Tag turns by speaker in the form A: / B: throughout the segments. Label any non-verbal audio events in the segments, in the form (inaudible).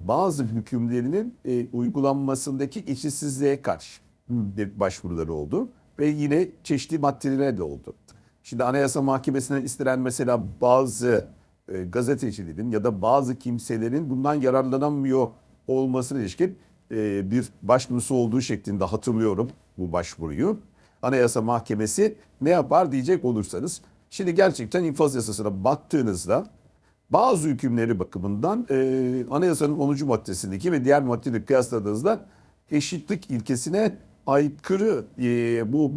A: Bazı hükümlerinin e, uygulanmasındaki eşitsizliğe karşı başvuruları oldu. Ve yine çeşitli maddelere de oldu. Şimdi Anayasa Mahkemesi'nden istenen mesela bazı e, gazetecilerin ya da bazı kimselerin bundan yararlanamıyor olmasına ilişkin e, bir başvurusu olduğu şeklinde hatırlıyorum bu başvuruyu. Anayasa Mahkemesi ne yapar diyecek olursanız. Şimdi gerçekten infaz yasasına baktığınızda bazı hükümleri bakımından e, anayasanın 10. maddesindeki ve diğer maddeleri kıyasladığınızda eşitlik ilkesine aykırı e, bu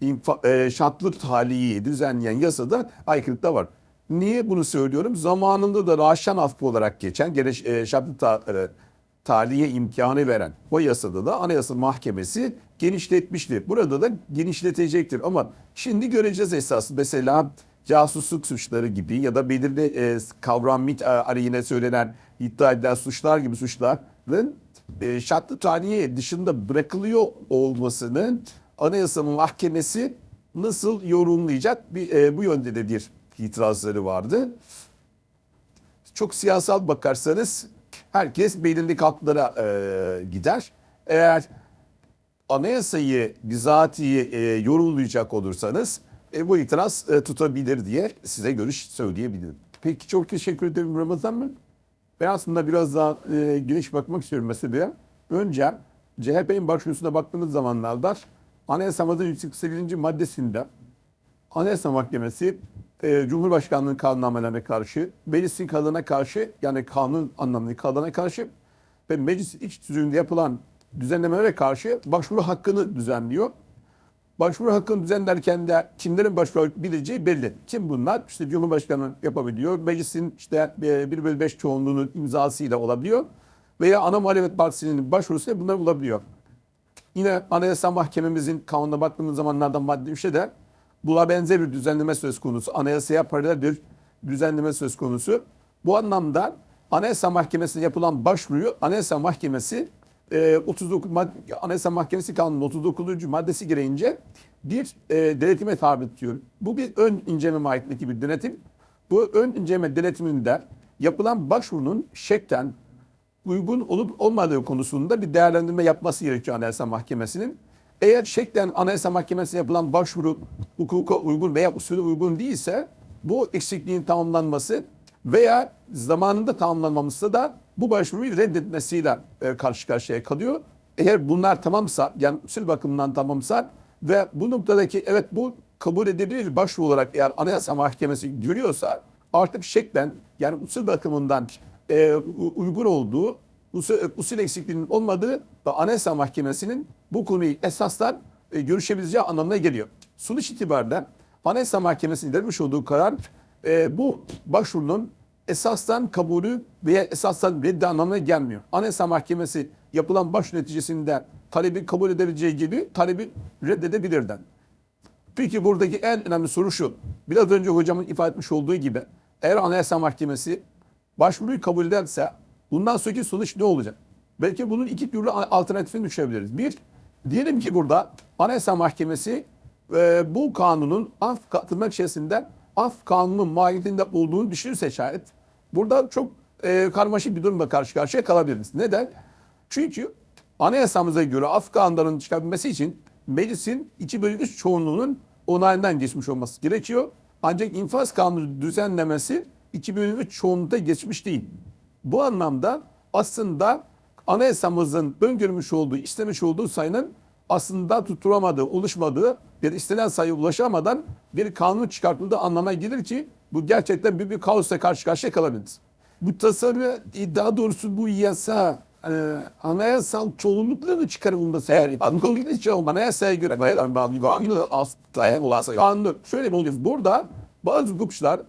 A: infa, e, şartlı tahliyeyi düzenleyen yasada aykırılık da var. Niye bunu söylüyorum? Zamanında da raşan affı olarak geçen gene e, şartlı ta, e, tahliye imkanı veren o yasada da Anayasa Mahkemesi genişletmişti. Burada da genişletecektir ama şimdi göreceğiz esas. Mesela casusluk suçları gibi ya da belirli e, kavram mit e, aleyhine söylenen iddia edilen suçlar gibi suçların e, şartlı tahliye dışında bırakılıyor olmasının Anayasa Mahkemesi nasıl yorumlayacak bir, e, bu yönde de bir itirazları vardı. Çok siyasal bakarsanız herkes belirli haklara e, gider. Eğer anayasayı bizatihi e, yorumlayacak olursanız e, bu itiraz e, tutabilir diye size görüş söyleyebilirim. Peki çok teşekkür ederim Ramazan Bey. Ben aslında biraz daha e, geniş bakmak istiyorum meseleye. Önce CHP'nin başvurusuna baktığımız zamanlarda Anayasamızın 148. maddesinde Anayasa Mahkemesi e, Cumhurbaşkanlığı kanunnamelerine karşı, meclisin kadına karşı yani kanun anlamında kadına karşı ve meclis iç düzümünde yapılan düzenlemelere karşı başvuru hakkını düzenliyor. Başvuru hakkını düzenlerken de kimlerin başvurabileceği belli. Kim bunlar? İşte Cumhurbaşkanı yapabiliyor. Meclisin işte 1 bölü 5 çoğunluğunun imzasıyla olabiliyor. Veya ana muhalefet partisinin başvurusuyla bunlar olabiliyor. Yine Anayasa Mahkememizin kanuna baktığımız zamanlardan madde 3'te de buna benzer bir düzenleme söz konusu. Anayasaya paralel bir düzenleme söz konusu. Bu anlamda Anayasa Mahkemesi'ne yapılan başvuruyu Anayasa Mahkemesi e, 39 mad- Anayasa Mahkemesi Kanunu'nun 39. maddesi gereğince bir e, denetime tabi tutuyor. Bu bir ön inceleme mahiyetindeki bir denetim. Bu ön inceleme denetiminde yapılan başvurunun şekten uygun olup olmadığı konusunda bir değerlendirme yapması gerekiyor Anayasa Mahkemesi'nin. Eğer şeklen Anayasa Mahkemesi'ne yapılan başvuru hukuka uygun veya usulü uygun değilse bu eksikliğin tamamlanması veya zamanında tamamlanmaması da bu başvuruyu reddetmesiyle e, karşı karşıya kalıyor. Eğer bunlar tamamsa yani usul bakımından tamamsa ve bu noktadaki evet bu kabul edilebilir başvuru olarak eğer Anayasa Mahkemesi görüyorsa artık şeklen yani usul bakımından e, uygun olduğu, usul, usul eksikliğinin olmadığı ve Anayasa Mahkemesi'nin bu konuyu esaslar e, görüşebileceği anlamına geliyor. Sonuç itibariyle Anayasa Mahkemesi'nin vermiş olduğu karar e, bu başvurunun esastan kabulü veya esastan reddi anlamına gelmiyor. Anayasa Mahkemesi yapılan başvuru neticesinde talebi kabul edebileceği gibi talebi reddedebilirden. Peki buradaki en önemli soru şu. Biraz önce hocamın ifade etmiş olduğu gibi eğer Anayasa Mahkemesi başvuruyu kabul ederse bundan sonraki sonuç ne olacak? Belki bunun iki türlü alternatifini düşebiliriz. Bir, diyelim ki burada Anayasa Mahkemesi e, bu kanunun af katılmak içerisinde af kanunun mahiyetinde olduğunu düşünürse şayet burada çok e, karmaşık bir durumla karşı karşıya kalabiliriz. Neden? Çünkü anayasamıza göre af kanunlarının çıkabilmesi için meclisin 2 bölü 3 çoğunluğunun onayından geçmiş olması gerekiyor. Ancak infaz kanunu düzenlemesi 2 bölü 3 çoğunlukta geçmiş değil. Bu anlamda aslında anayasamızın öngörmüş olduğu, istemiş olduğu sayının aslında tutturamadığı, oluşmadığı bir istenen sayıya ulaşamadan bir kanun çıkartıldığı anlamına gelir ki bu gerçekten büyük bir kaosla karşı karşıya kalabiliriz. Bu tasarı, daha doğrusu bu yasa e, anayasal çoğunlukla da çıkarılması eğer anayasal için anayasaya göre kanun şöyle oluyor? Burada bazı hukukçular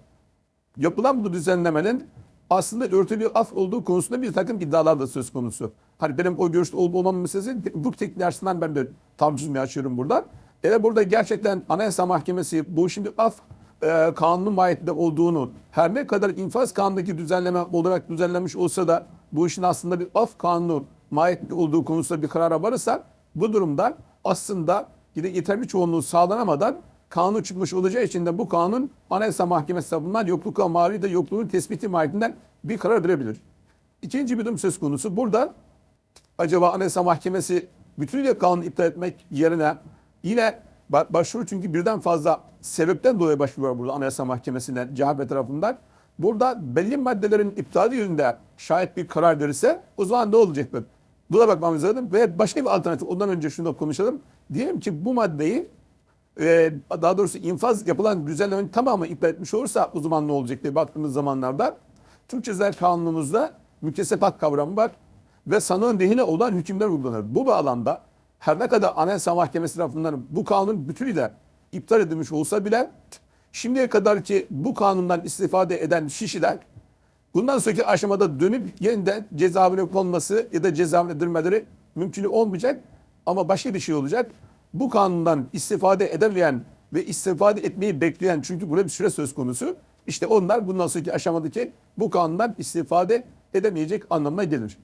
A: yapılan bu düzenlemenin aslında örtülü af olduğu konusunda bir takım iddialar da söz konusu. Hani benim o görüşte olup olmamın meselesi hukuk tekniği açısından ben de tartışmayı açıyorum burada. Eğer burada gerçekten Anayasa Mahkemesi bu şimdi af e, kanunun mahiyetinde olduğunu her ne kadar infaz kanundaki düzenleme olarak düzenlenmiş olsa da bu işin aslında bir af kanunu mahiyetli olduğu konusunda bir karara varırsa bu durumda aslında yine yeterli çoğunluğu sağlanamadan kanun çıkmış olacağı için de bu kanun Anayasa Mahkemesi tarafından yoklukla mali de yokluğun tespiti mahiyetinden bir karar verebilir. İkinci bir durum söz konusu. Burada acaba Anayasa Mahkemesi bütünüyle kanunu iptal etmek yerine yine başvuru çünkü birden fazla sebepten dolayı başvuruyor burada Anayasa Mahkemesi'ne CHP tarafından. Burada belli maddelerin iptali yönünde şayet bir karar verirse o zaman ne olacak? Buna bakmamız lazım ve başka bir alternatif. Ondan önce şunu da konuşalım. Diyelim ki bu maddeyi e, daha doğrusu infaz yapılan düzenlemenin tamamı iptal etmiş olursa o zaman ne olacak diye baktığımız zamanlarda Türk Ceza Kanunumuzda müktesebat kavramı var ve sanığın lehine olan hükümler uygulanır. Bu bağlamda her ne kadar Anayasa Mahkemesi tarafından bu kanun bütünüyle iptal edilmiş olsa bile şimdiye kadar ki bu kanundan istifade eden kişiler bundan sonraki aşamada dönüp yeniden cezaevine konması ya da cezaevlendirmeleri mümkün olmayacak ama başka bir şey olacak. Bu kanundan istifade edemeyen ve istifade etmeyi bekleyen çünkü burada bir süre söz konusu. İşte onlar bundan sonraki aşamadaki bu kanundan istifade edemeyecek anlamına gelir.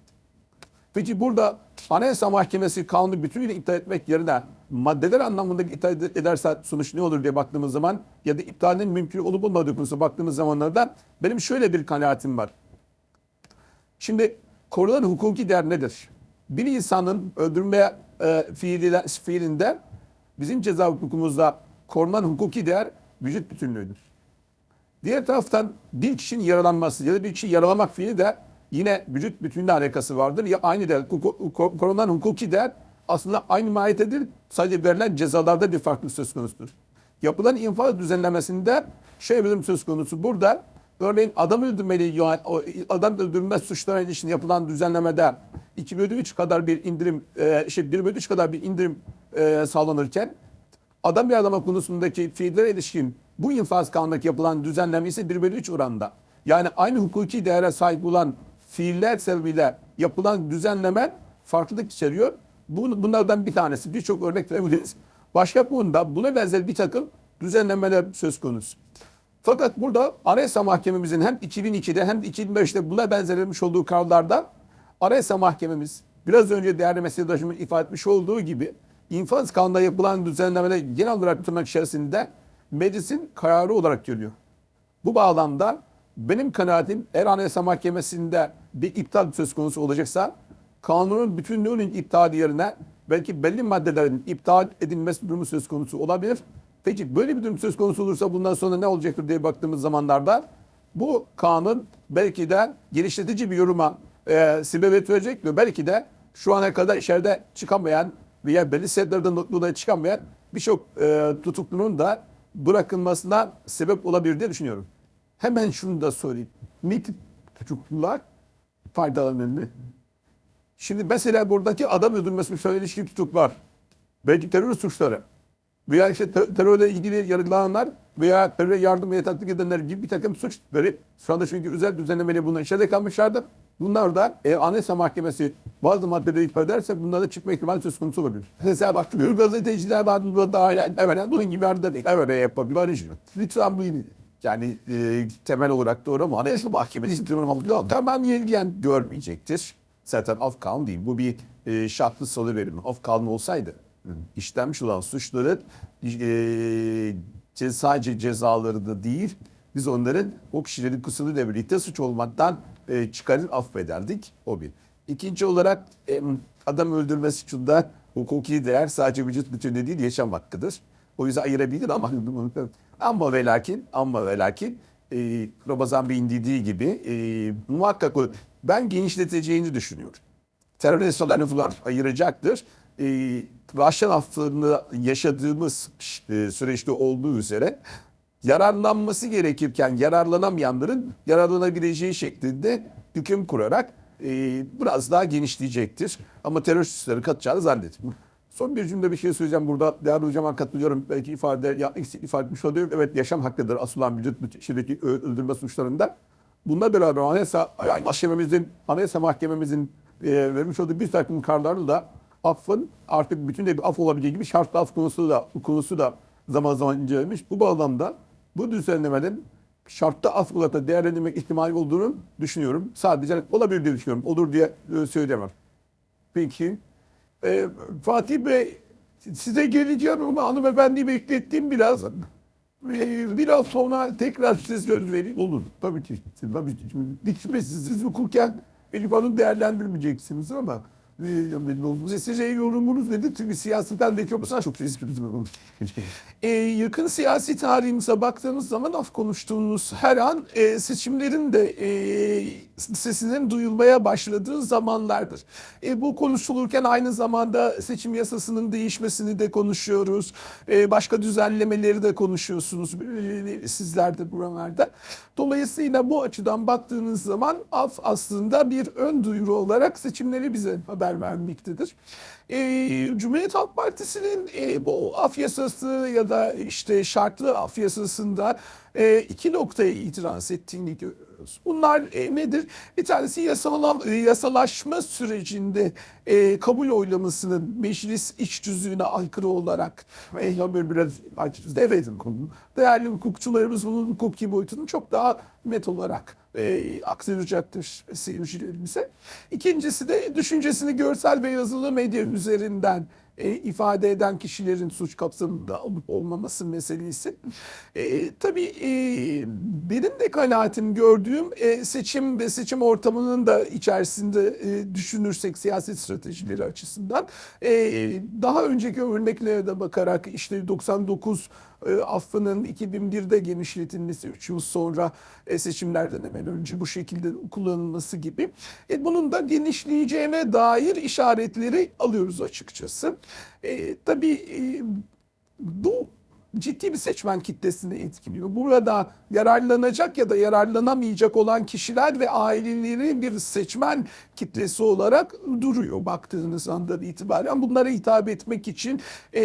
A: Peki burada Anayasa Mahkemesi kanunu bütünüyle iptal etmek yerine maddeler anlamında iptal ederse sonuç ne olur diye baktığımız zaman ya da iptalinin mümkün olup olmadığı konusuna baktığımız zamanlarda benim şöyle bir kanaatim var. Şimdi korunan hukuki değer nedir? Bir insanın öldürme e, fiili, fiilinde bizim ceza hukukumuzda korunan hukuki değer vücut bütünlüğüdür. Diğer taraftan bir kişinin yaralanması ya da bir kişi yaralamak fiili de yine vücut bütünlüğüne alakası vardır. Ya aynı değer, korunan hukuki değer aslında aynı mahiyettedir. Sadece verilen cezalarda bir farklılık söz konusudur. Yapılan infaz düzenlemesinde şey durum söz konusu. Burada örneğin adam öldürmeli, adam öldürme suçlarına ilişkin yapılan düzenlemede 2 bölü 3 kadar bir indirim, e, şey 1 bölü 3 kadar bir indirim e, sağlanırken adam yaralama konusundaki fiillere ilişkin bu infaz kanundaki yapılan düzenleme ise 1 bölü 3 oranda. Yani aynı hukuki değere sahip olan fiiller sebebiyle yapılan düzenleme farklılık içeriyor. Bu, bunlardan bir tanesi. Birçok örnek verebiliriz. Başka konuda buna benzer bir takım düzenlemeler söz konusu. Fakat burada Anayasa Mahkememizin hem 2002'de hem de 2005'te buna benzerilmiş olduğu kararlarda Anayasa Mahkememiz biraz önce değerli meslektaşımın ifade etmiş olduğu gibi infaz kanunda yapılan düzenlemeler genel olarak tırnak içerisinde meclisin kararı olarak görüyor. Bu bağlamda benim kanaatim eğer Anayasa Mahkemesi'nde bir iptal söz konusu olacaksa kanunun bütünlüğünün iptali yerine belki belli maddelerin iptal edilmesi durumu söz konusu olabilir. Peki böyle bir durum söz konusu olursa bundan sonra ne olacaktır diye baktığımız zamanlarda bu kanun belki de geliştirici bir yoruma e, sebebiyet verecek ve belki de şu ana kadar içeride çıkamayan veya belli sebeplerden dolayı çıkamayan birçok e, tutuklunun da bırakılmasına sebep olabilir diye düşünüyorum. Hemen şunu da söyleyeyim. Ne tip tutuklular faydalanır? Şimdi mesela buradaki adam öldürmesi suçlarıyla ilişkili tutuklar. Belki terör suçları. Veya işte te- terörle ilgili yargılananlar veya teröre yardım ve tatbik edenler gibi bir takım suçları şu anda çünkü özel düzenlemeyle bunlar içeride kalmışlardı. Bunlar da e, Anayasa Mahkemesi bazı maddeleri iptal ederse bunlarda çıkma ihtimali söz konusu olabilir. Mesela bak diyor gazeteciler var daha evet bunun gibi arada değil. Evet yapabilir. Lütfen bu yani e, temel olarak doğru ama Anayasa Mahkemesi durum tamam ilgilen görmeyecektir. Zaten af kanun değil. Bu bir e, şartlı salı verimi. Af kanun olsaydı işlenmiş olan suçların e, ce- sadece cezaları da değil biz onların o kişilerin kusuruyla birlikte suç olmaktan e, çıkarır affederdik. O bir. İkinci olarak e, adam öldürme suçunda hukuki değer sadece vücut bütünlüğü değil yaşam hakkıdır. O yüzden ayırabilir ama ama ve lakin ama ve lakin e, Ramazan Bey'in dediği gibi e, muhakkak o, ben genişleteceğini düşünüyorum. Terörist olanı falan ayıracaktır. E, Raşan haftalığında yaşadığımız e, süreçte olduğu üzere yararlanması gerekirken yararlanamayanların yararlanabileceği şeklinde hüküm kurarak e, biraz daha genişleyecektir. Ama teröristleri katacağını zannetmiyorum. Son bir cümle bir şey söyleyeceğim burada. Değerli hocama katılıyorum. Belki ifade, ya, ifade etmiş oluyor. Evet yaşam hakkıdır asılan vücut şiddeti öldürme suçlarında. Bununla beraber Anayasa Mahkememizin, Anayasa Mahkememizin e, vermiş olduğu bir takım kararları da affın artık bütün de bir af olabileceği gibi şartlı af konusu da konusu da zaman zaman incelenmiş. Bu bağlamda bu düzenlemenin şartlı af olarak değerlendirmek ihtimali olduğunu düşünüyorum. Sadece olabilir diye düşünüyorum. Olur diye e, söyleyemem. Peki. Ee, Fatih Bey size geleceğim ama hanımefendiyi beklettim biraz. Ee, biraz sonra tekrar size söz vereyim. Olur. Tabii ki. Tabii ki. Şimdi şüphesiz siz hukuken Elif Hanım değerlendirmeyeceksiniz ama e, sizce yorumunuz nedir? Çünkü siyasetten de çok çok e, yakın siyasi tarihimize baktığımız zaman af konuştuğumuz her an e, seçimlerin de e, sesinin duyulmaya başladığı zamanlardır. E, bu konuşulurken aynı zamanda seçim yasasının değişmesini de konuşuyoruz. E, başka düzenlemeleri de konuşuyorsunuz e, sizler de buralarda. Dolayısıyla bu açıdan baktığınız zaman af aslında bir ön duyuru olarak seçimleri bize haber vermektedir. E, Cumhuriyet Halk Partisi'nin e, bu af yasası ya da işte şartlı af yasasında e, iki noktaya itiraz ettiğini görüyoruz. Bunlar e, nedir? Bir tanesi yasal, yasalaşma sürecinde e, kabul oylamasının meclis iç düzüğüne aykırı olarak e, biraz devredin konu. Değerli hukukçularımız bunun hukuki boyutunu çok daha net olarak e, aktaracaktır seyircilerimize. İkincisi de düşüncesini görsel ve yazılı medya üzerinden e, ifade eden kişilerin suç kapsamında olmaması meselesi. E, tabii e, benim de kanaatim gördüğüm e, seçim ve seçim ortamının da içerisinde e, düşünürsek siyaset stratejileri açısından e, daha önceki örneklere de bakarak işte 99 e, affının 2001'de genişletilmesi 3 yıl sonra e, seçimlerden hemen önce bu şekilde kullanılması gibi e, bunun da genişleyeceğine dair işaretleri alıyoruz açıkçası. E, tabii e, bu ciddi bir seçmen kitlesini etkiliyor. Burada yararlanacak ya da yararlanamayacak olan kişiler ve aileleri bir seçmen kitlesi olarak duruyor baktığınız andan itibaren. Bunlara hitap etmek için e,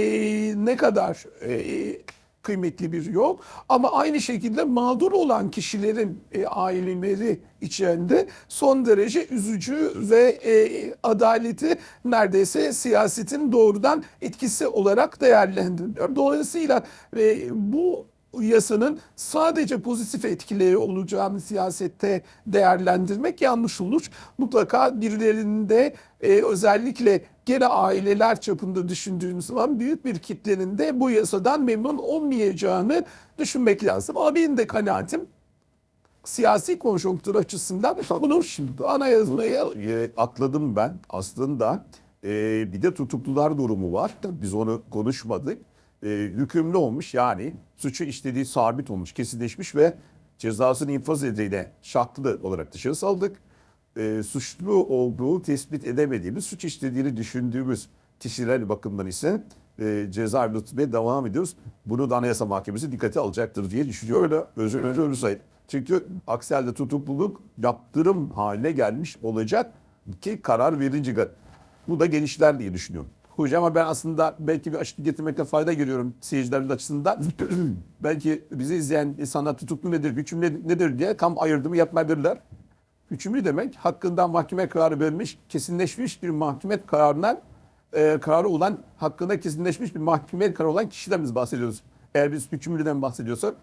A: ne kadar e, kıymetli bir yol. Ama aynı şekilde mağdur olan kişilerin e, aileleri içinde son derece üzücü ve e, adaleti neredeyse siyasetin doğrudan etkisi olarak değerlendiriliyor. Dolayısıyla e, bu yasanın sadece pozitif etkileri olacağını siyasette değerlendirmek yanlış olur. Mutlaka birilerinde e, özellikle gene aileler çapında düşündüğümüz zaman büyük bir kitlenin de bu yasadan memnun olmayacağını düşünmek lazım. Ama benim de kanaatim siyasi konjonktür açısından bunu şimdi anayasaya e, atladım ben aslında. E, bir de tutuklular durumu var. Biz onu konuşmadık. E, hükümlü olmuş yani suçu işlediği sabit olmuş, kesinleşmiş ve cezasını infaz ediyle şartlı olarak dışarı saldık. E, suçlu olduğu tespit edemediğimiz, suç işlediğini düşündüğümüz kişiler bakımından ise e, cezaevinde tutmaya devam ediyoruz. Bunu da Anayasa Mahkemesi dikkate alacaktır diye düşünüyor. Öyle özür öyle sayın. Çünkü aksi halde tutukluluk yaptırım haline gelmiş olacak ki karar verince. Bu da genişler diye düşünüyorum. Hocam ama ben aslında belki bir açıklık getirmekte fayda görüyorum seyircilerin açısından. (clears throat) belki bizi izleyen insanlar tutuklu nedir, hüküm nedir diye kam ayırdımı yapmayabilirler. Hükümlü demek hakkından mahkeme kararı verilmiş, kesinleşmiş bir mahkeme kararından e, kararı olan, hakkında kesinleşmiş bir mahkeme kararı olan kişiden biz bahsediyoruz. Eğer biz hükümlüden bahsediyorsak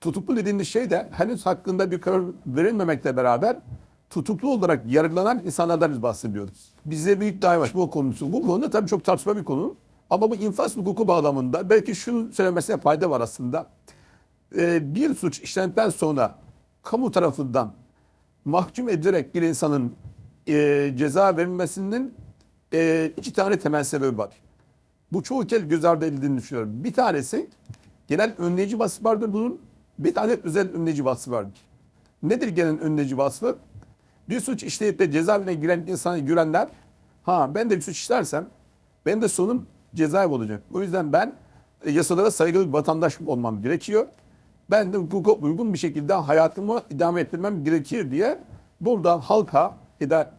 A: tutuklu dediğimiz şey de henüz hakkında bir karar verilmemekle beraber tutuklu olarak yargılanan insanlardan bahsediyoruz. Bize büyük bu konusu. Bu konu tabii çok tartışma bir konu. Ama bu infaz hukuku bağlamında belki şunu söylemesine fayda var aslında. Ee, bir suç işlendikten sonra kamu tarafından mahkum edilerek bir insanın e, ceza verilmesinin e, iki tane temel sebebi var. Bu çoğu kez göz ardı edildiğini düşünüyorum. Bir tanesi genel önleyici vasfı vardır bunun. Bir tane özel önleyici vasfı vardır. Nedir genel önleyici vasfı? Bir suç işleyip de cezaevine giren insanı görenler ha ben de bir suç işlersem ben de sonum cezaevi olacak. O yüzden ben e, yasalara saygılı bir vatandaş olmam gerekiyor. Ben de hukuka uygun bir şekilde hayatımı idame ettirmem gerekir diye burada halka ya da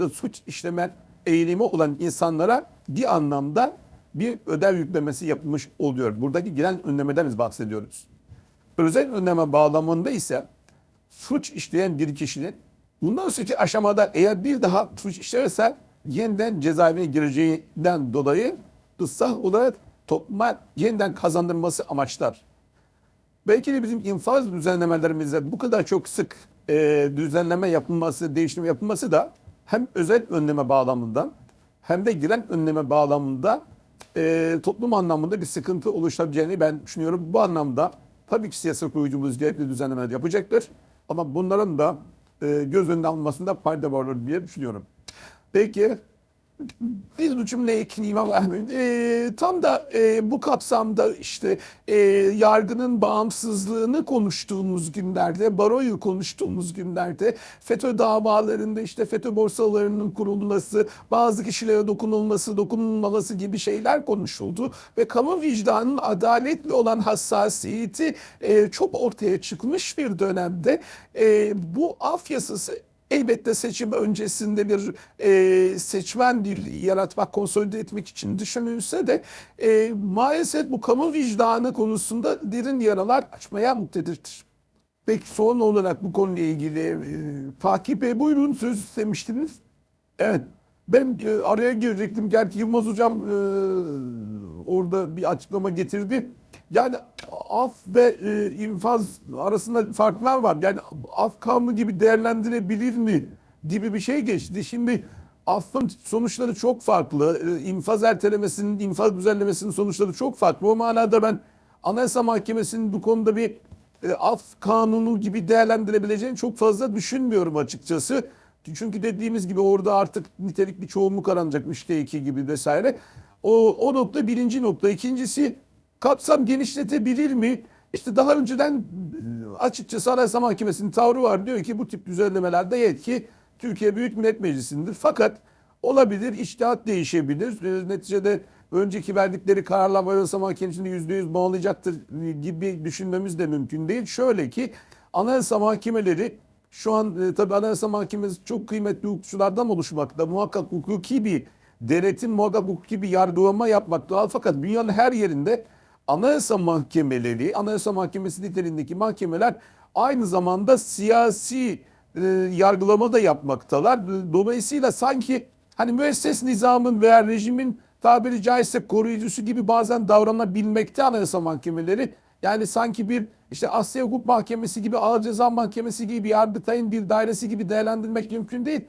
A: da suç işleme eğilimi olan insanlara bir anlamda bir ödev yüklemesi yapılmış oluyor. Buradaki giren önlemeden biz bahsediyoruz. Özel önleme bağlamında ise suç işleyen bir kişinin bundan sonraki aşamada eğer bir daha suç işlerse yeniden cezaevine gireceğinden dolayı ıslah olarak topluma yeniden kazandırması amaçlar. Belki de bizim infaz düzenlemelerimizde bu kadar çok sık e, düzenleme yapılması, değiştirme yapılması da hem özel önleme bağlamında hem de giren önleme bağlamında e, toplum anlamında bir sıkıntı oluşabileceğini ben düşünüyorum. Bu anlamda tabii ki siyaset kuyucumuz gerekli düzenlemeler yapacaktır. Ama bunların da göz önüne alınmasında fayda var diye düşünüyorum. Peki bir cümle ekleyeyim ama? E, tam da e, bu kapsamda işte e, yargının bağımsızlığını konuştuğumuz günlerde, baroyu konuştuğumuz günlerde FETÖ davalarında işte FETÖ borsalarının kurulması, bazı kişilere dokunulması, dokunulmaması gibi şeyler konuşuldu ve kamu vicdanının adaletli olan hassasiyeti e, çok ortaya çıkmış bir dönemde e, bu af yasası Elbette seçim öncesinde bir e, seçmen birliği yaratmak, konsolide etmek için düşünülse de e, maalesef bu kamu vicdanı konusunda derin yaralar açmaya muktedirdir. Peki son olarak bu konuyla ilgili e, Fatih Bey buyurun söz istemiştiniz. Evet. Ben e, araya girecektim. Gerçi Yılmaz Hocam e, orada bir açıklama getirdi. Yani af ve e, infaz arasında farklar var. Yani af kanunu gibi değerlendirebilir mi gibi bir şey geçti. Şimdi affın sonuçları çok farklı. E, infaz ertelemesinin, infaz düzenlemesinin sonuçları çok farklı. O manada ben Anayasa Mahkemesi'nin bu konuda bir e, af kanunu gibi değerlendirebileceğini çok fazla düşünmüyorum açıkçası. Çünkü dediğimiz gibi orada artık nitelikli çoğunluk aranacak. Üçte iki gibi vesaire. O, o nokta birinci nokta. İkincisi kapsam genişletebilir mi? İşte daha önceden e, açıkçası Anayasa Mahkemesi'nin tavrı var. Diyor ki bu tip düzenlemelerde yetki Türkiye Büyük Millet Meclisi'ndir. Fakat olabilir, iştihat değişebilir. E, Neticede önceki verdikleri kararlar Anayasa Mahkemesi'ni yüzde yüz bağlayacaktır gibi düşünmemiz de mümkün değil. Şöyle ki Anayasa Mahkemeleri şu an e, tabii Anayasa Mahkemesi çok kıymetli hukukçulardan oluşmakta. Muhakkak hukuki bir denetim, muhakkak hukuki bir yargılama yapmak doğal. Fakat dünyanın her yerinde Anayasa Mahkemeleri, Anayasa Mahkemesi niteliğindeki mahkemeler aynı zamanda siyasi e, yargılama da yapmaktalar. Dolayısıyla sanki hani müesses nizamın veya rejimin tabiri caizse koruyucusu gibi bazen davranabilmekte Anayasa Mahkemeleri. Yani sanki bir işte Asya Hukuk Mahkemesi gibi, Ağır Ceza Mahkemesi gibi, Yargıtay'ın bir dairesi gibi değerlendirmek mümkün değil.